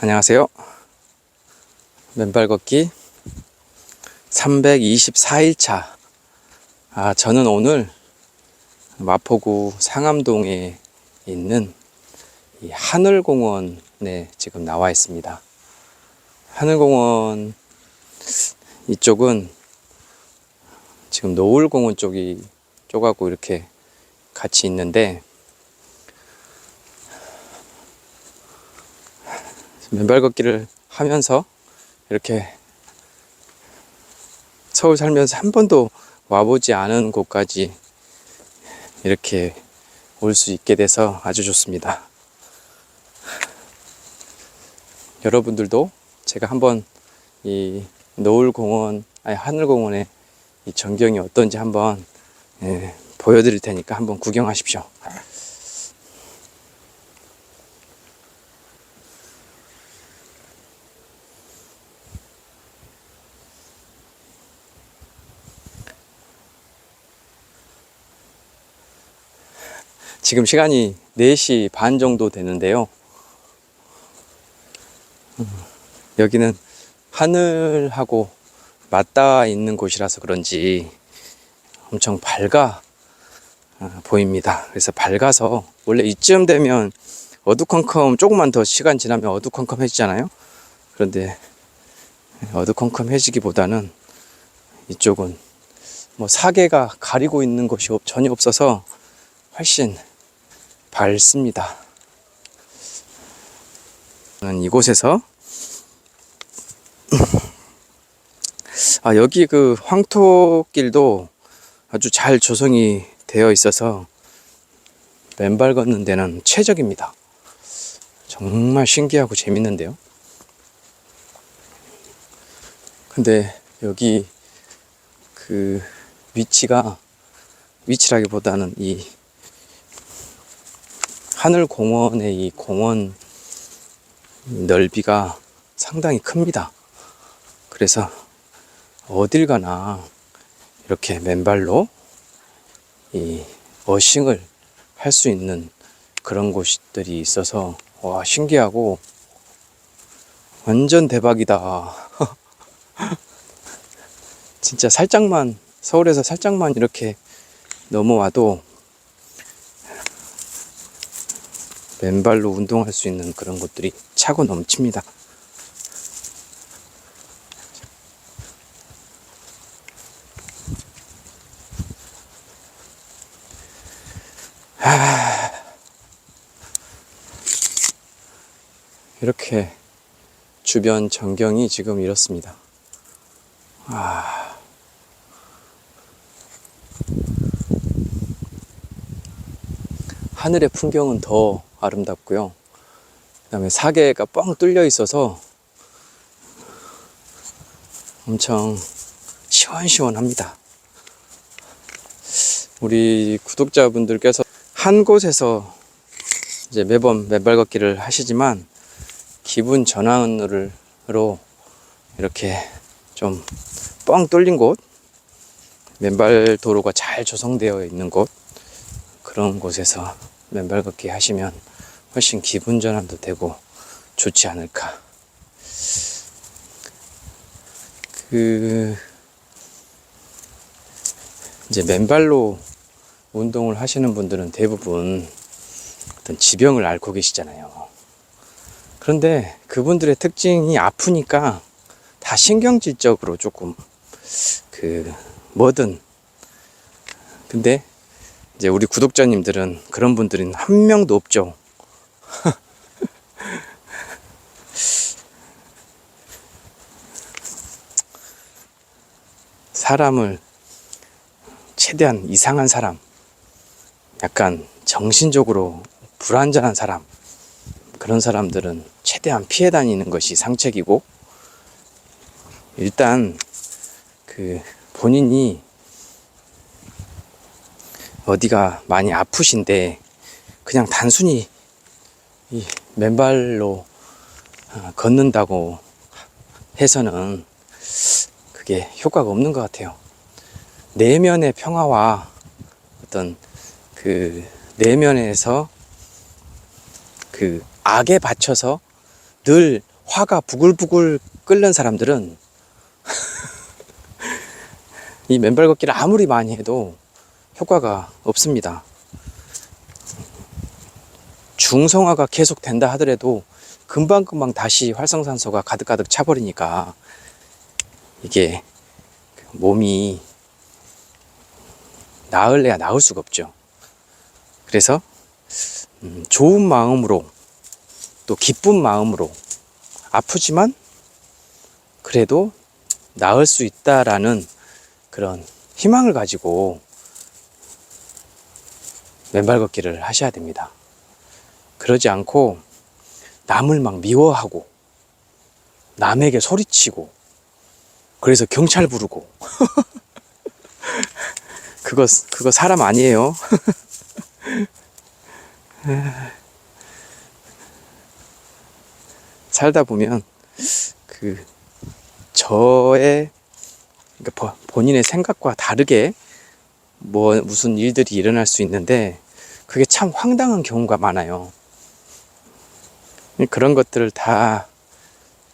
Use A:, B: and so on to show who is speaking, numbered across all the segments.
A: 안녕하세요. 맨발 걷기 324일차. 아, 저는 오늘 마포구 상암동에 있는 이 하늘공원에 지금 나와 있습니다. 하늘공원 이쪽은 지금 노을공원 쪽이 쪽하고 이렇게 같이 있는데 맨발 걷기를 하면서 이렇게 서울 살면서 한 번도 와보지 않은 곳까지 이렇게 올 수 있게 돼서 아주 좋습니다. 여러분들도 제가 한번 이 노을공원, 아니 하늘공원의 이 전경이 어떤지 한번 예, 보여드릴 테니까 한번 구경하십시오. 지금 시간이 4시 반 정도 되는데요. 음, 여기는 하늘하고 맞닿아 있는 곳이라서 그런지 엄청 밝아 아, 보입니다. 그래서 밝아서 원래 이쯤 되면 어두컴컴 조금만 더 시간 지나면 어두컴컴해지잖아요. 그런데 어두컴컴해지기보다는 이쪽은 뭐 사계가 가리고 있는 없- 전혀 없어서 훨씬 밝습니다. 저는 이곳에서 아 여기 그 황토길도 아주 잘 조성이 되어 있어서 맨발 걷는 데는 최적입니다. 정말 신기하고 재밌는데요. 근데 여기 그 위치가 위치라기보다는 이 하늘 공원의 이 공원 넓이가 상당히 큽니다. 그래서 어딜 가나 이렇게 맨발로 이 어싱을 할 수 있는 그런 곳들이 있어서 와 신기하고 완전 대박이다. 진짜 살짝만 서울에서 살짝만 이렇게 넘어와도 맨발로 운동할 수 있는 그런 곳들이 차고 넘칩니다. 하... 이렇게 주변 전경이 지금 이렇습니다. 아... 하늘의 풍경은 더 아름답고요. 그 다음에 사계가 뻥 뚫려 있어서 엄청 시원시원합니다. 우리 구독자분들께서 한 곳에서 이제 매번 맨발 걷기를 하시지만 기분 전환으로 이렇게 좀 뻥 뚫린 곳, 맨발 도로가 잘 조성되어 있는 곳, 그런 곳에서 맨발 걷기 하시면 훨씬 기분 전환도 되고 좋지 않을까. 그, 이제 맨발로 운동을 하시는 분들은 대부분 어떤 지병을 앓고 계시잖아요. 그런데 그분들의 특징이 아프니까 다 신경질적으로 조금 그 뭐든 근데 이제 우리 구독자님들은 그런 분들은 한 명도 없죠. 사람을 최대한 이상한 사람, 약간 정신적으로 불안전한 사람, 그런 사람들은 최대한 피해 다니는 것이 상책이고, 일단 그 본인이 어디가 많이 아프신데 그냥 단순히 이 맨발로 어, 걷는다고 해서는 그게 효과가 없는 것 같아요. 내면의 평화와 어떤 그 내면에서 그 악에 받쳐서 늘 화가 부글부글 끓는 사람들은 이 맨발 걷기를 아무리 많이 해도 효과가 없습니다. 중성화가 계속 된다 하더라도 금방금방 다시 활성산소가 가득가득 차버리니까 이게 몸이 나을래야 나을 수가 없죠. 그래서 음, 좋은 마음으로 또 기쁜 마음으로 아프지만 그래도 나을 수 있다라는 그런 희망을 가지고 맨발 걷기를 하셔야 됩니다. 그러지 않고 남을 막 미워하고 남에게 소리치고 그래서 경찰 부르고 그거 그거 사람 아니에요. 살다 보면 그 저의 그러니까 버- 본인의 생각과 다르게 뭐 무슨 일들이 일어날 수 있는데 그게 참 황당한 경우가 많아요. 그런 것들을 다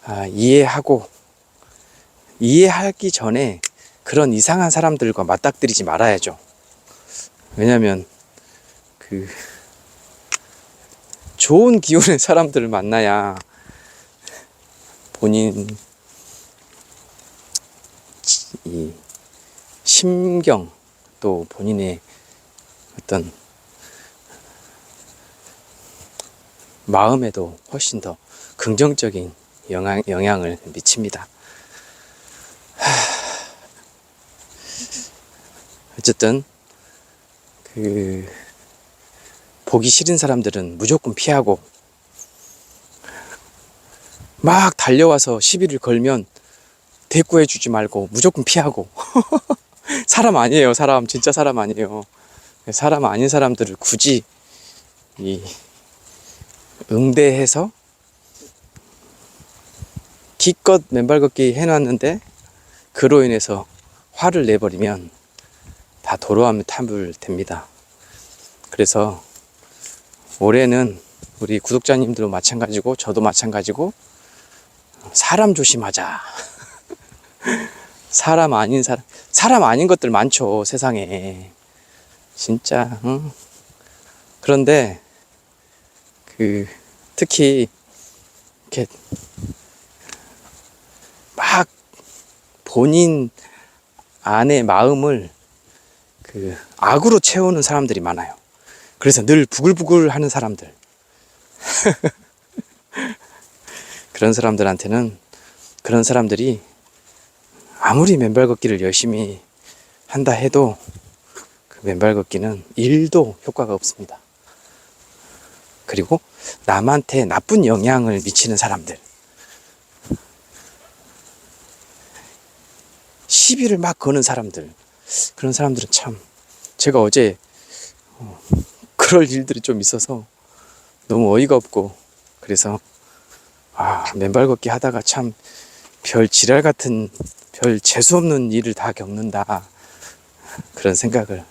A: 아, 이해하고 이해하기 전에 그런 이상한 사람들과 맞닥뜨리지 말아야죠. 왜냐면 그 좋은 기운의 사람들을 만나야 본인 이 심경 또 본인의 어떤 마음에도 훨씬 더 긍정적인 영향, 영향을 미칩니다. 하, 어쨌든 그 보기 싫은 사람들은 무조건 피하고 막 달려와서 시비를 걸면 대꾸해 주지 말고 무조건 피하고. 사람 아니에요 사람. 진짜 사람 아니에요. 사람 아닌 사람들을 굳이 이 응대해서 기껏 맨발 걷기 해놨는데 그로 인해서 화를 내버리면 다 도로하면 탐불됩니다 그래서 올해는 우리 구독자님들도 마찬가지고 저도 마찬가지고 사람 조심하자. 사람 아닌 사람, 사람 아닌 것들 많죠, 세상에. 진짜, 응? 그런데, 그, 특히, 이렇게, 막, 본인 안의 마음을, 그, 악으로 채우는 사람들이 많아요. 그래서 늘 부글부글 하는 사람들. 그런 사람들한테는 그런 사람들이 아무리 맨발 걷기를 열심히 한다 해도 그 맨발 걷기는 일도 효과가 없습니다. 그리고 남한테 나쁜 영향을 미치는 사람들. 시비를 막 거는 사람들. 그런 사람들은 참 제가 어제 어, 그럴 일들이 좀 있어서 너무 어이가 없고 그래서 아, 맨발 걷기 하다가 참 별 지랄 같은 별 재수 없는 일을 다 겪는다. 그런 생각을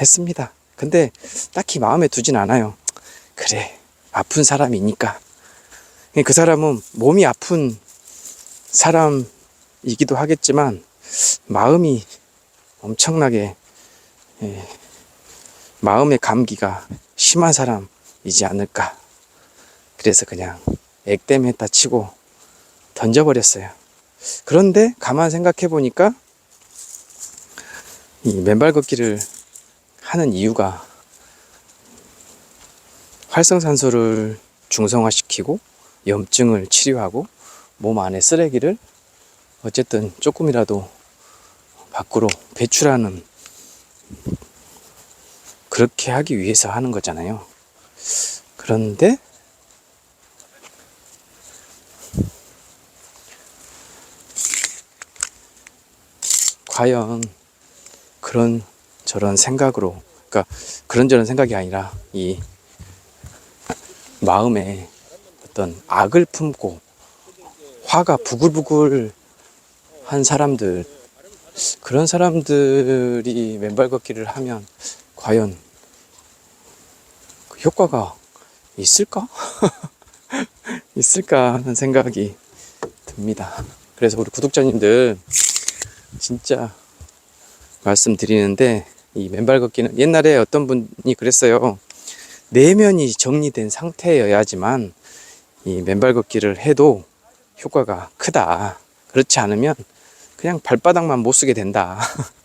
A: 했습니다. 근데 딱히 마음에 두진 않아요. 그래, 아픈 사람이니까. 그 사람은 몸이 아픈 사람이기도 하겠지만 마음이 엄청나게 예, 마음의 감기가 심한 사람이지 않을까. 그래서 그냥 액땜 했다 치고 던져버렸어요. 그런데 가만 생각해 보니까 이 맨발 걷기를 하는 이유가 활성산소를 중성화시키고 염증을 치료하고 몸 안의 쓰레기를 어쨌든 조금이라도 밖으로 배출하는 그렇게 하기 위해서 하는 거잖아요. 그런데 과연 그런 저런 생각으로 그러니까 그런저런 생각이 아니라 이 마음에 어떤 악을 품고 화가 부글부글 한 사람들 그런 사람들이 맨발 걷기를 하면 과연 그 효과가 있을까? 있을까 하는 생각이 듭니다. 그래서 우리 구독자님들 진짜 말씀드리는데 이 맨발 걷기는 옛날에 어떤 분이 그랬어요. 내면이 정리된 상태여야지만 이 맨발 걷기를 해도 효과가 크다. 그렇지 않으면 그냥 발바닥만 못 쓰게 된다.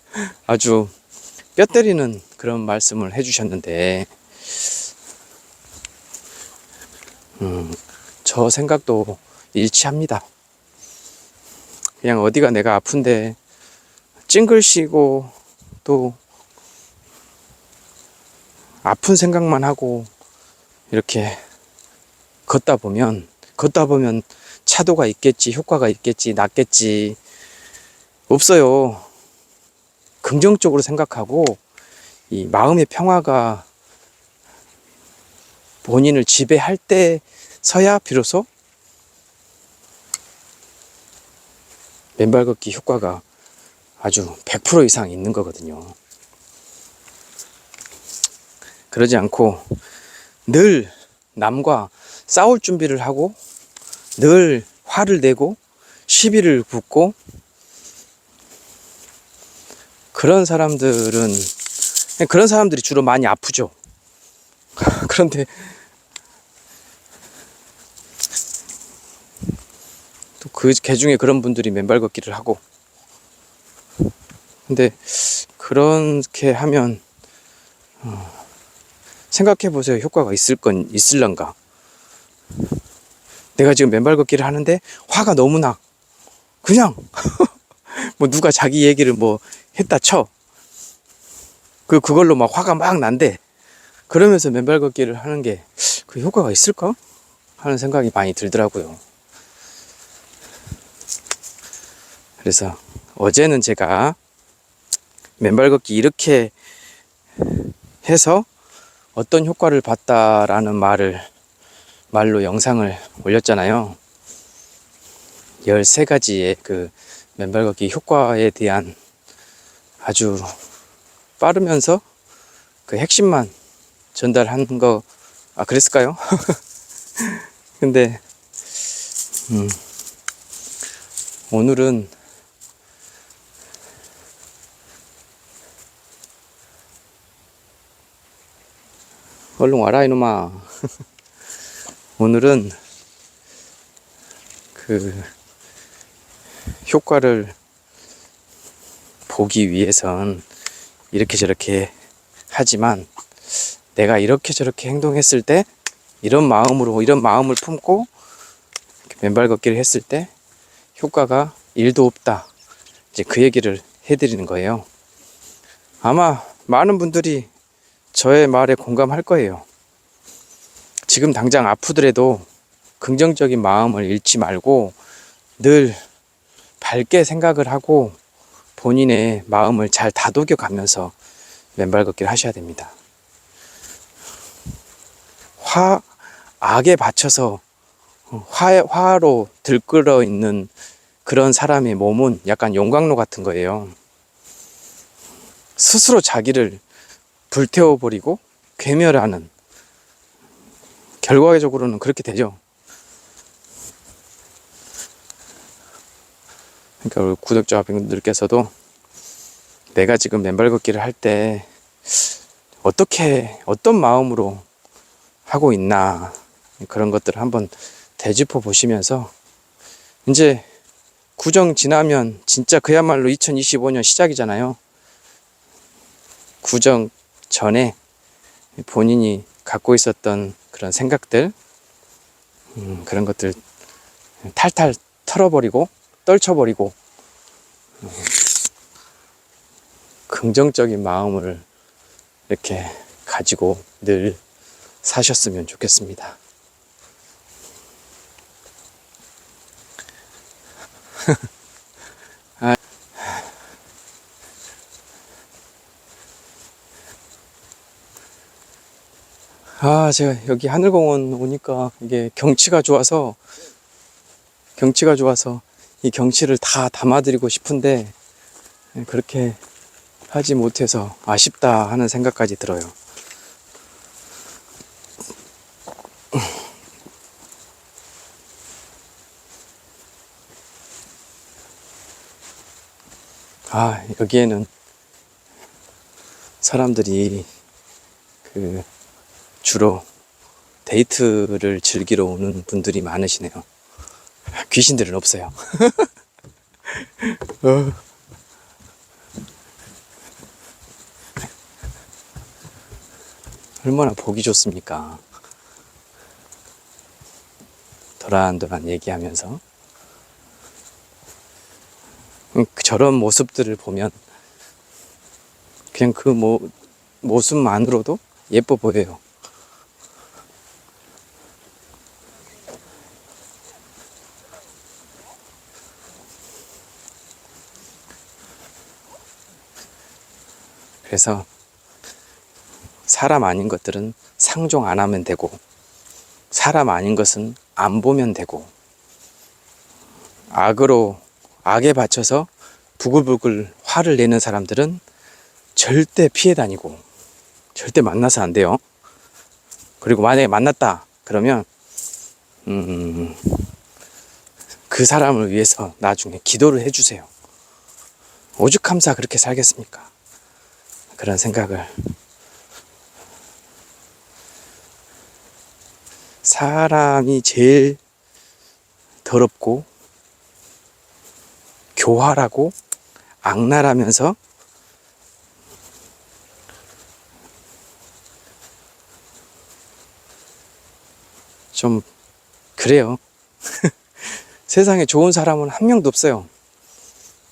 A: 아주 뼈 때리는 그런 말씀을 해주셨는데, 음, 저 생각도 일치합니다. 그냥 어디가 내가 아픈데 찡글시고 또 아픈 생각만 하고 이렇게 걷다 보면 걷다 보면 차도가 있겠지 효과가 있겠지 낫겠지 없어요 긍정적으로 생각하고 이 마음의 평화가 본인을 지배할 때 서야 비로소 맨발 걷기 효과가 아주 100% 이상 있는 거거든요. 그러지 않고 늘 남과 싸울 준비를 하고 늘 화를 내고 시비를 붙고 그런 사람들은 그런 사람들이 주로 많이 아프죠. 그런데 또 그개 중에 그런 분들이 맨발 걷기를 하고 근데 그렇게 하면 어, 생각해 보세요. 효과가 있을 건 있을런가. 내가 지금 맨발 걷기를 하는데 화가 너무 나 그냥 뭐 누가 자기 얘기를 뭐 했다 쳐. 그 그걸로 막 화가 막 난대. 그러면서 맨발 걷기를 하는 게 그 효과가 있을까? 하는 생각이 많이 들더라고요. 그래서 어제는 제가 맨발 걷기 이렇게 해서 어떤 효과를 봤다라는 말을 말로 영상을 올렸잖아요. 13가지의 그 맨발 걷기 효과에 대한 아주 빠르면서 그 핵심만 전달한 거, 아, 그랬을까요? 근데, 음, 오늘은 얼른 와라, 이놈아. 오늘은 그 효과를 보기 위해선 이렇게 저렇게 하지만 내가 이렇게 저렇게 행동했을 때 이런 마음으로 이런 마음을 품고 맨발 걷기를 했을 때 효과가 1도 없다. 이제 그 얘기를 해드리는 거예요. 아마 많은 분들이 저의 말에 공감할 거예요. 지금 당장 아프더라도 긍정적인 마음을 잃지 말고 늘 밝게 생각을 하고 본인의 마음을 잘 다독여 가면서 맨발 걷기를 하셔야 됩니다. 화, 악에 받쳐서 화, 화로 들끓어 있는 그런 사람의 몸은 약간 용광로 같은 거예요. 스스로 자기를 불태워버리고 괴멸하는 결과적으로는 그렇게 되죠. 그러니까 우리 구독자분들께서도 내가 지금 맨발 걷기를 할 때 어떻게 어떤 마음으로 하고 있나 그런 것들을 한번 되짚어 보시면서 이제 구정 지나면 진짜 그야말로 2025년 시작이잖아요. 구정 전에 본인이 갖고 있었던 그런 생각들, 음, 그런 것들 탈탈 털어버리고 떨쳐버리고 음, 긍정적인 마음을 이렇게 가지고 늘 사셨으면 좋겠습니다. 아, 제가 여기 하늘공원 오니까 이게 경치가 좋아서, 경치가 좋아서 이 경치를 다 담아드리고 싶은데, 그렇게 하지 못해서 아쉽다 하는 생각까지 들어요. 아, 여기에는 사람들이 그 주로 데이트를 즐기러 오는 분들이 많으시네요. 귀신들은 없어요. 어. 얼마나 보기 좋습니까? 도란도란 얘기하면서 음, 저런 모습들을 보면 그냥 그 모, 모습만으로도 예뻐 보여요. 그래서 사람 아닌 것들은 상종 안 하면 되고 사람 아닌 것은 안 보면 되고 악으로 악에 받쳐서 부글부글 화를 내는 사람들은 절대 피해 다니고 절대 만나서 안 돼요. 그리고 만약에 만났다 그러면 음, 그 사람을 위해서 나중에 기도를 해주세요. 오죽함사 그렇게 살겠습니까? 그런 생각을 사람이 제일 더럽고 교활하고 악랄하면서 좀 그래요. 세상에 좋은 사람은 한 명도 없어요.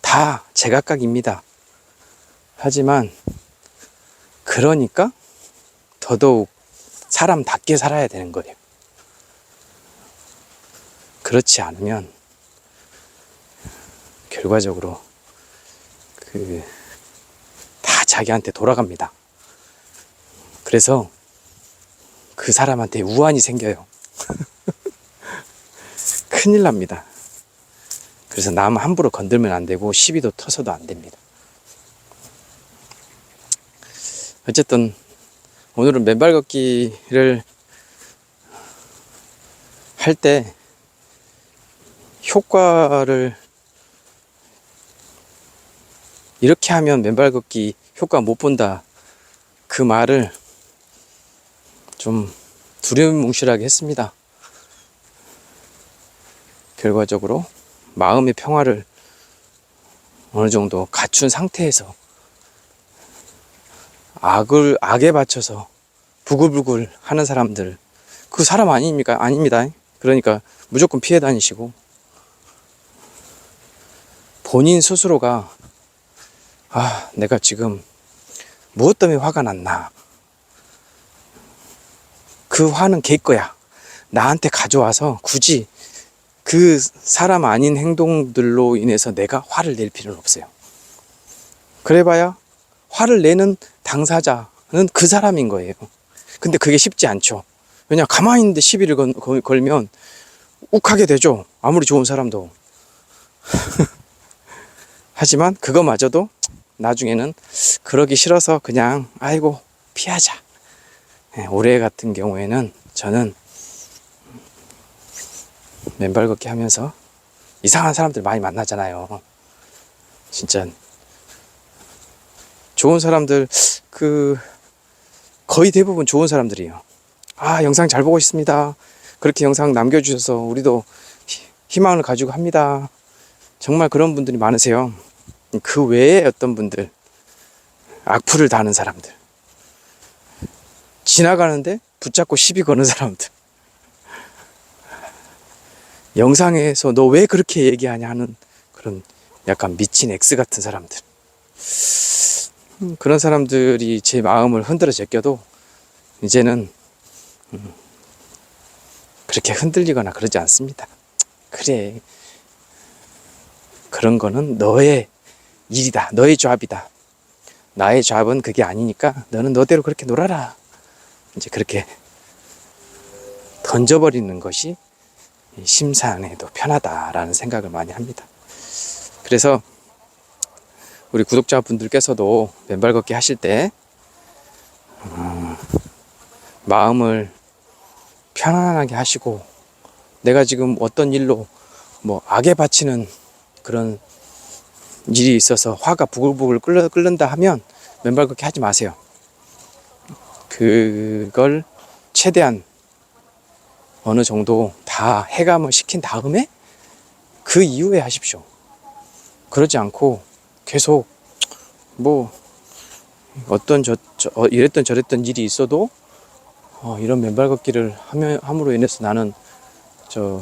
A: 다 제각각입니다. 하지만 그러니까 더더욱 사람답게 살아야 되는 거예요. 그렇지 않으면 결과적으로 그 다 자기한테 돌아갑니다. 그래서 그 사람한테 우환이 생겨요. 큰일 납니다. 그래서 남 함부로 건들면 안 되고 시비도 터서도 안 됩니다. 어쨌든 오늘은 맨발 걷기를 할 때 효과를 이렇게 하면 맨발 걷기 효과 못 본다. 그 말을 좀 두려움뭉실하게 했습니다. 결과적으로 마음의 평화를 어느 정도 갖춘 상태에서 악을 악에 바쳐서 부글부글 하는 사람들. 그 사람 아닙니까? 아닙니다. 그러니까 무조건 피해 다니시고. 본인 스스로가 아 내가 지금 무엇 때문에 화가 났나? 그 화는 걔 거야. 나한테 가져와서 굳이 그 사람 아닌 행동들로 인해서 내가 화를 낼 필요는 없어요. 그래봐야 화를 내는 당사자는 그 사람인 거예요. 근데 그게 쉽지 않죠. 왜냐, 가만히 있는데 시비를 건, 걸, 걸면 욱하게 되죠. 아무리 좋은 사람도. 하지만 그거마저도 나중에는 그러기 싫어서 그냥, 아이고, 피하자. 예, 올해 같은 경우에는 저는 맨발 걷기 하면서 이상한 사람들 많이 만나잖아요. 진짜 좋은 사람들 그 거의 대부분 좋은 사람들이에요. 아 영상 잘 보고 있습니다. 그렇게 영상 남겨주셔서 우리도 희망을 가지고 합니다. 정말 그런 분들이 많으세요. 그 외에 어떤 분들 악플을 다는 사람들 지나가는데 붙잡고 시비 거는 사람들 영상에서 너 왜 그렇게 얘기하냐 하는 그런 약간 미친 X 같은 사람들 음, 그런 사람들이 제 마음을 흔들어 제껴도 이제는 음, 그렇게 흔들리거나 그러지 않습니다. 그래. 그런 거는 너의 일이다. 너의 잡이다. 나의 잡은 그게 아니니까 너는 너대로 그렇게 놀아라. 이제 그렇게 던져버리는 것이 심산에도 편하다라는 생각을 많이 합니다. 그래서 우리 구독자분들께서도 맨발 걷기 하실 때 음, 마음을 편안하게 하시고 내가 지금 어떤 일로 뭐 악에 바치는 그런 일이 있어서 화가 부글부글 끓는, 끓는다 하면 맨발 걷기 하지 마세요. 그걸 최대한 어느 정도 다 해감을 시킨 다음에 그 이후에 하십시오. 그러지 않고 계속 뭐 어떤 저, 저 어, 이랬던 저랬던 일이 있어도 어, 이런 맨발 걷기를 하면 함으로 인해서 나는 저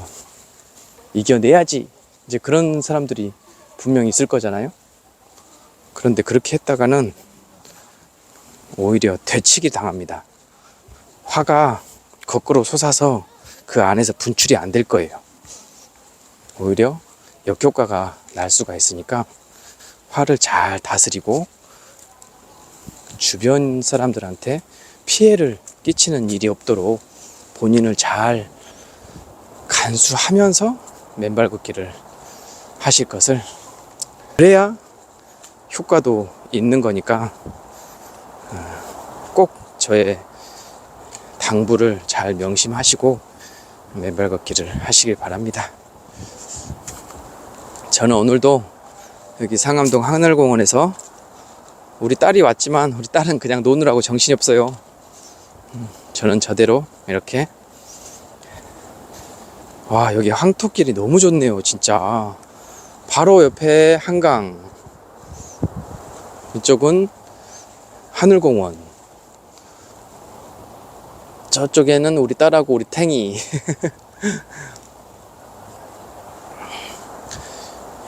A: 이겨내야지 이제 그런 사람들이 분명히 있을 거잖아요. 그런데 그렇게 했다가는 오히려 되치기 당합니다. 화가 거꾸로 솟아서 그 안에서 분출이 안 될 거예요. 오히려 역효과가 날 수가 있으니까 화를 잘 다스리고 주변 사람들한테 피해를 끼치는 일이 없도록 본인을 잘 간수하면서 맨발 걷기를 하실 것을 그래야 효과도 있는 거니까 어, 꼭 저의 당부를 잘 명심하시고 맨발 걷기를 하시길 바랍니다. 저는 오늘도 여기 상암동 하늘공원에서 우리 딸이 왔지만 우리 딸은 그냥 노느라고 정신이 없어요. 음, 저는 저대로 이렇게. 와 여기 황토길이 너무 좋네요 진짜. 바로 옆에 한강. 이쪽은 하늘공원. 저쪽에는 우리 딸하고 우리 탱이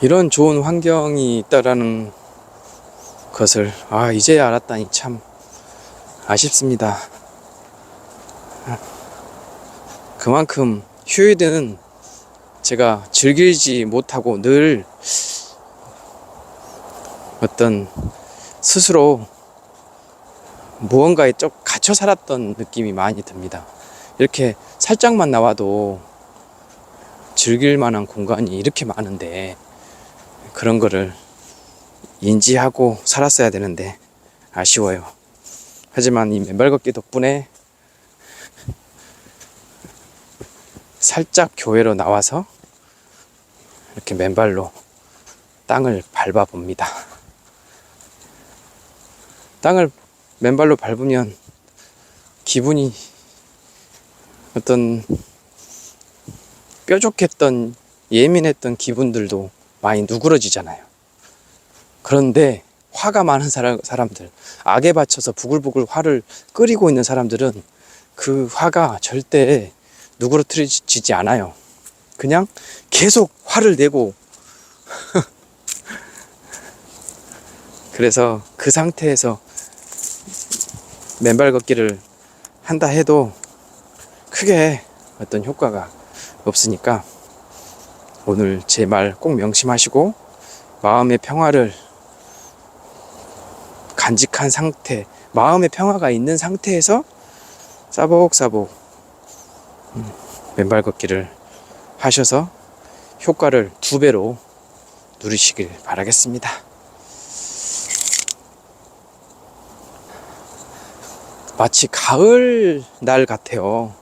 A: 이런 좋은 환경이 있다라는 것을 아 이제 알았다니 참 아쉽습니다. 그만큼 휴일은 제가 즐기지 못하고 늘 어떤 스스로 무언가에 좀 갇혀 살았던 느낌이 많이 듭니다. 이렇게 살짝만 나와도 즐길 만한 공간이 이렇게 많은데 그런 거를 인지하고 살았어야 되는데 아쉬워요. 하지만 이 맨발 걷기 덕분에 살짝 교회로 나와서 이렇게 맨발로 땅을 밟아 봅니다. 땅을 맨발로 밟으면 기분이 어떤 뾰족했던 예민했던 기분들도 많이 누그러지잖아요. 그런데 화가 많은 사람, 사람들, 악에 받쳐서 부글부글 화를 끓이고 있는 사람들은 그 화가 절대 누그러뜨리지 않아요. 그냥 계속 화를 내고 그래서 그 상태에서 맨발 걷기를 한다 해도 크게 어떤 효과가 없으니까 오늘 제 말 꼭 명심하시고 마음의 평화를 간직한 상태, 마음의 평화가 있는 상태에서 싸복싸복 음, 맨발 걷기를 하셔서 효과를 두 배로 누리시길 바라겠습니다. 마치 가을 날 같아요.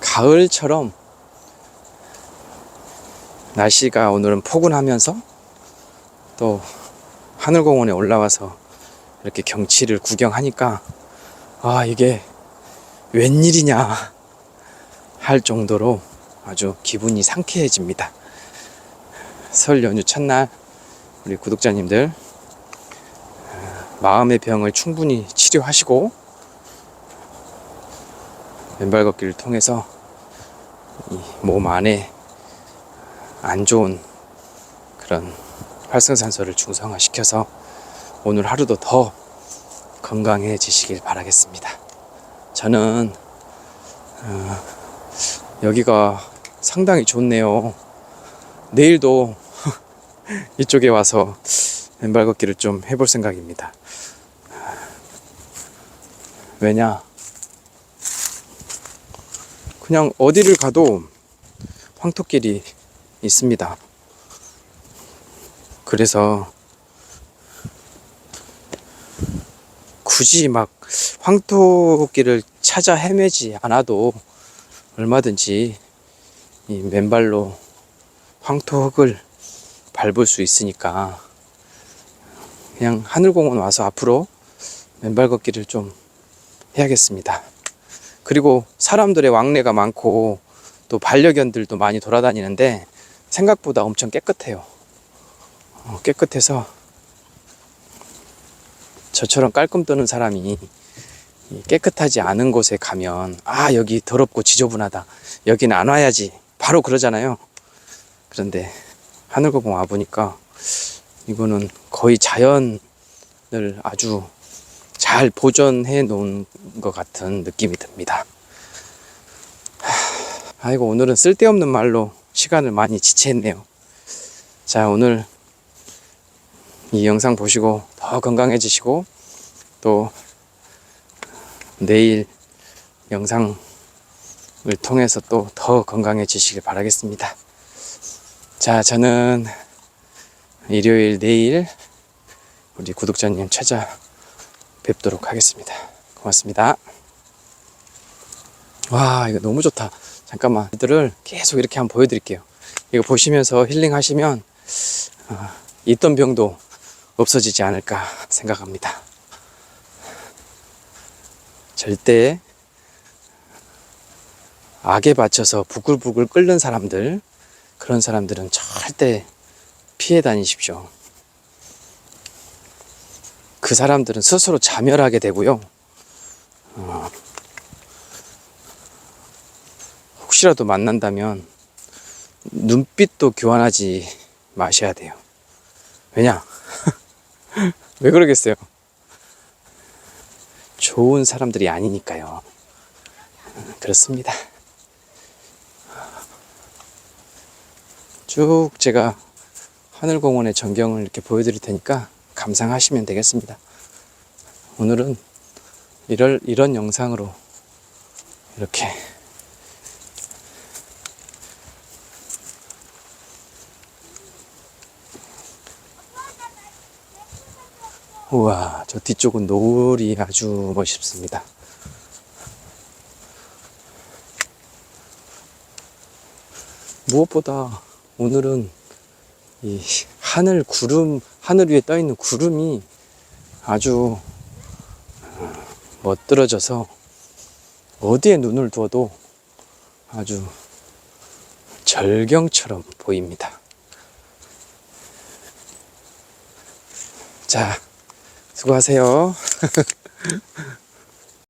A: 가을처럼 날씨가 오늘은 포근하면서 또 하늘공원에 올라와서 이렇게 경치를 구경하니까 아 이게 웬일이냐 할 정도로 아주 기분이 상쾌해집니다. 설 연휴 첫날 우리 구독자님들 마음의 병을 충분히 치료하시고 맨발 걷기를 통해서 이몸 안에 안 좋은 그런 활성산소를 중성화시켜서 오늘 하루도 더 건강해지시길 바라겠습니다. 저는 어, 여기가 상당히 좋네요. 내일도 이쪽에 와서 맨발 걷기를 좀 해볼 생각입니다. 왜냐? 그냥 어디를 가도 황토길이 있습니다. 그래서 굳이 막 황토길을 찾아 헤매지 않아도 얼마든지 이 맨발로 황토흙을 밟을 수 있으니까 그냥 하늘공원 와서 앞으로 맨발 걷기를 좀 해야겠습니다. 그리고 사람들의 왕래가 많고 또 반려견들도 많이 돌아다니는데 생각보다 엄청 깨끗해요. 어, 깨끗해서 저처럼 깔끔 떠는 사람이 이 깨끗하지 않은 곳에 가면 아 여기 더럽고 지저분하다. 여기는 안 와야지. 바로 그러잖아요. 그런데 하늘고봉 와보니까 이거는 거의 자연을 아주 잘 보존해 놓은 것 같은 느낌이 듭니다. 하, 아이고 오늘은 쓸데없는 말로 시간을 많이 지체했네요 자 오늘 이 영상 보시고 더 건강해지시고 또 내일 영상을 통해서 또 더 건강해지시길 바라겠습니다. 자, 저는 일요일 내일 우리 구독자님 찾아뵙도록 하겠습니다. 고맙습니다. 와, 이거 너무 좋다. 잠깐만, 이들을 계속 이렇게 한번 보여드릴게요. 이거 보시면서 힐링 하시면 어, 있던 병도 없어지지 않을까 생각합니다. 절대 악에 받쳐서 부글부글 끓는 사람들 그런 사람들은 절대 피해 다니십시오. 그 사람들은 스스로 자멸하게 되고요. 어, 혹시라도 만난다면 눈빛도 교환하지 마셔야 돼요. 왜냐? 왜 그러겠어요? 좋은 사람들이 아니니까요. 그렇습니다. 쭉 제가 하늘공원의 전경을 이렇게 보여드릴 테니까 감상하시면 되겠습니다. 오늘은 이럴, 이런 영상으로 이렇게 우와, 저 뒤쪽은 노을이 아주 멋있습니다. 무엇보다 오늘은 이 하늘 구름, 하늘 위에 떠 있는 구름이 아주 어, 멋들어져서 어디에 눈을 두어도 아주 절경처럼 보입니다. 자, 수고하세요.